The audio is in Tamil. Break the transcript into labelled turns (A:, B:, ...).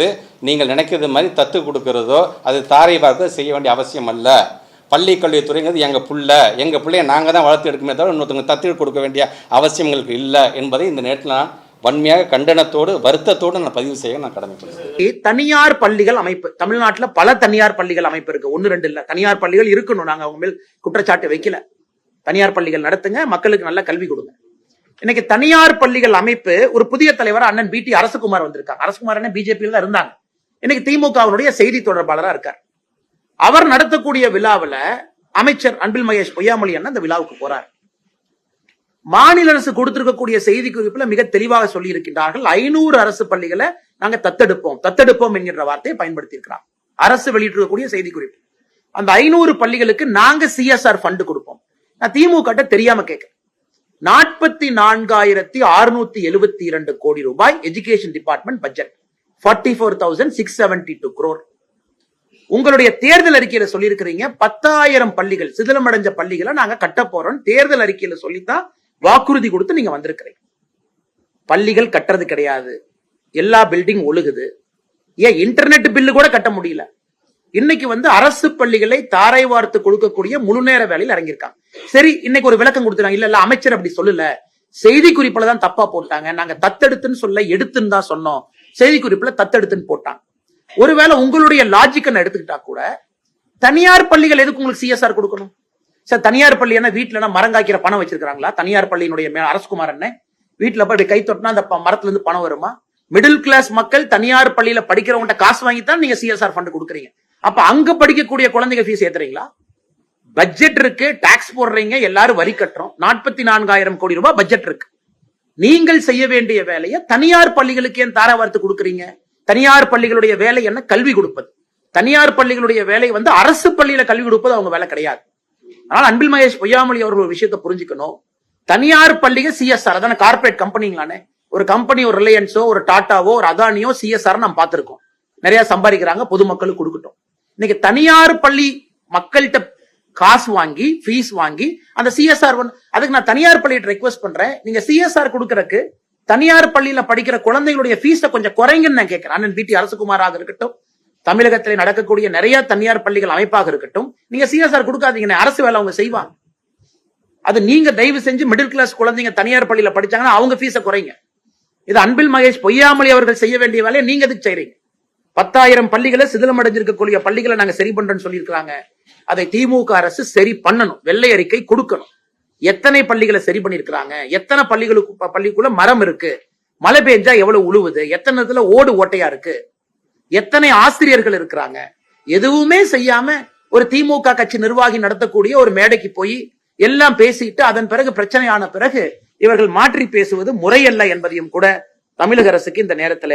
A: என்பது நீங்கள் நினைக்கிறது மாதிரி தத்து கொடுக்கறதோ அது தாரை பார்க்க செய்ய வேண்டிய அவசியம் அல்ல. பள்ளி கல்வித்துறைங்கிறது எங்கள் பிள்ளை எங்கள் பிள்ளைய நாங்கள் தான் வளர்த்து எடுக்குமே தவிர இன்னொருத்தவங்க தத்து கொடுக்க வேண்டிய அவசியம் எங்களுக்கு இல்லை என்பதை இந்த நேரத்தில் நான் வன்மையாக கண்டனத்தோடு வருத்தத்தோடு நான் பதிவு செய்ய நான் கடமைப்படுகிறேன்.
B: தனியார் பள்ளிகள் அமைப்பு. தமிழ்நாட்டுல பல தனியார் பள்ளிகள் அமைப்பு இருக்கு. ஒன்னு ரெண்டு இல்ல. தனியார் பள்ளிகள் இருக்கணும். நாங்க அவங்க மேல் குற்றச்சாட்டு வைக்கல. தனியார் பள்ளிகள் நடத்துங்க மக்களுக்கு நல்ல கல்வி கொடுங்க. இன்னைக்கு தனியார் பள்ளிகள் அமைப்பு ஒரு புதிய தலைவர் அண்ணன் பிடி அரசகுமார் வந்திருக்காங்க அரசகுமார் அண்ணன் பிஜேபியில் தான் இருந்தாங்க. இன்னைக்கு திமுகவுடைய செய்தி தொடர்பாளரா இருக்கார். அவர் நடத்தக்கூடிய விழாவுல அமைச்சர் அன்பில் மகேஷ் பொய்யாமொழி அண்ணன் அந்த விழாவுக்கு போறார். மாநில அரசு கொடுத்திருக்கக்கூடிய செய்தி குறிப்புல மிக தெளிவாக சொல்லி இருக்கின்றார்கள் ஐநூறு அரசு பள்ளிகளை நாங்க தத்தெடுப்போம். தத்தெடுப்போம் என்கின்ற வார்த்தையை பயன்படுத்தி இருக்கிறார் அரசு வெளியிட்டிருக்கக்கூடிய செய்தி குறிப்பு. அந்த ஐநூறு பள்ளிகளுக்கு நாங்க சிஎஸ்ஆர் பண்டு கொடுப்போம். நான் திமுக கிட்ட தெரியாம கேட்கிறேன். நாற்பத்தி நான்காயிரத்தி அறுநூத்தி எழுபத்தி இரண்டு கோடி ரூபாய் education department budget forty four thousand six seventy two crore உங்களுடைய தேர்தல் அறிக்கையில சொல்லியிருக்கிறீங்க பத்தாயிரம் பள்ளிகள் சிதிலமடைஞ்ச பள்ளிகளை நாங்க கட்ட போறோம். தேர்தல் அறிக்கையில சொல்லித்தான் வாக்குறுதி கொடுத்து நீங்க வந்திருக்கிறீங்க. பள்ளிகள் கட்டுறது கிடையாது. எல்லா பில்டிங் ஒழுகுது. ஏன் இன்டர்நெட் பில்லு கூட கட்ட முடியல? இன்னைக்கு வந்து அரசு பள்ளிகளை தாரை வார்த்து கொடுக்கக்கூடிய முழு நேர வேலையில் இறங்கியிருக்காங்க. சரி இன்னைக்கு ஒரு விளக்கம் கொடுத்துருக்காங்க இல்ல இல்ல அமைச்சர் அப்படி சொல்லல. செய்தி குறிப்புல தான் தப்பா போட்டாங்க. நாங்க தத்தெடுத்துன்னு சொல்ல எடுத்துன்னு தான் சொன்னோம். செய்தி குறிப்புல தத்தெடுத்துன்னு போட்டாங்க. ஒருவேளை உங்களுடைய லாஜிக்கை எடுத்துக்கிட்டா கூட தனியார் பள்ளிகள் எதுக்கு உங்களுக்கு சிஎஸ்ஆர் கொடுக்கணும்? சார் தனியார் பள்ளி என்ன வீட்டுல மரங்காய்க்கிற மரம் காய்க்கிற பணம் வச்சிருக்காங்களா தனியார் பள்ளியினுடைய மே- அரசகுமார் என்ன வீட்டுல போய் கை தொட்டினா அந்த மரத்துல இருந்து பணம் வருமா? மிடில் கிளாஸ் மக்கள் தனியார் பள்ளியில படிக்கிறவங்க காசு வாங்கி தான் நீங்க சிஎஸ்ஆர் ஃபண்ட் கொடுக்குறீங்க. அப்ப அங்க படிக்கக்கூடிய குழந்தைங்க ஃபீஸ் ஏத்துறீங்களா? பட்ஜெட் இருக்கு டாக்ஸ் போடுறீங்க எல்லாரும் வரி கட்டுறோம். நாற்பத்தி நான்காயிரம் கோடி ரூபாய் பட்ஜெட் இருக்கு. நீங்கள் செய்ய வேண்டிய வேலையை தனியார் பள்ளிகளுக்கு ஏன் தார கொடுக்குறீங்க? தனியார் பள்ளிகளுடைய வேலை என்ன? கல்வி கொடுப்பது. தனியார் பள்ளிகளுடைய வேலை வந்து அரசு பள்ளியில கல்வி கொடுப்பது அவங்க வேலை கிடையாது. அதனால அன்பில் மகேஷ் பொய்யாமொழி அவர்கள் ஒரு விஷயத்தை புரிஞ்சுக்கணும். தனியார் பள்ளிகள் சிஎஸ்ஆர் அதான கார்பரேட் கம்பெனிங்களானே ஒரு கம்பெனி ஒரு ரிலையன்ஸோ ஒரு டாட்டாவோ ஒரு அதானியோ சிஎஸ்ஆர் நம்ம பார்த்துருக்கோம். நிறைய சம்பாதிக்கிறாங்க பொதுமக்களுக்கு கொடுக்கட்டும். இன்னைக்கு தனியார் பள்ளி மக்கள்கிட்ட காசு வாங்கி ஃபீஸ் வாங்கி அந்த சிஎஸ்ஆர் ஒன் அதுக்கு நான் தனியார் பள்ளியிட்ட ரெக்வஸ்ட் பண்றேன். நீங்க சிஎஸ்ஆர் கொடுக்கறக்கு தனியார் பள்ளியில படிக்கிற குழந்தைகளுடைய ஃபீஸை கொஞ்சம் குறைங்கன்னு நான் கேட்கிறேன். அண்ணன் பிடி அரசகுமாராக இருக்கட்டும் தமிழகத்தில் நடக்கக்கூடிய நிறைய தனியார் பள்ளிகள் அமைப்பாக இருக்கட்டும் நீங்க சிஎஸ்ஆர் கொடுக்காதீங்க அரசு வேலை அவங்க செய்வாங்க. அது நீங்க தயவு செஞ்சு மிடில் கிளாஸ் குழந்தைங்க தனியார் பள்ளியில படிச்சாங்கன்னா அவங்க ஃபீஸை குறைங்க. இது அன்பில் மகேஷ் பொய்யாமொழி அவர்கள் செய்ய வேண்டிய வேலையை நீங்க எதுக்கு செய்றீங்க? பத்தாயிரம் பள்ளிகளை சிதிலமடைஞ்சிருக்கக்கூடிய பள்ளிகளை நாங்க சரி பண்றோம்னு சொல்லியிருக்கிறாங்க. அதை திமுக அரசு சரி பண்ணணும். வெள்ளை அறிக்கை கொடுக்கணும். எத்தனை பள்ளிகளை சரி பண்ணிருக்கிறாங்க எத்தனை பள்ளிகளுக்கு பள்ளிக்குள்ள மரம் இருக்கு? மழை பெஞ்சா எவ்வளவு உழுவுது? எத்தனை இதுல ஓடு ஓட்டையா இருக்கு? எத்தனை ஆசிரியர்கள் இருக்கிறாங்க? எதுவுமே செய்யாம ஒரு திமுக கட்சி நிர்வாகி நடத்தக்கூடிய ஒரு மேடைக்கு போய் எல்லாம் பேசிட்டு அதன் பிறகு பிரச்சனையான பிறகு இவர்கள் மாற்றி பேசுவது முறையல்ல என்பதையும் கூட தமிழக அரசுக்கு இந்த நேரத்துல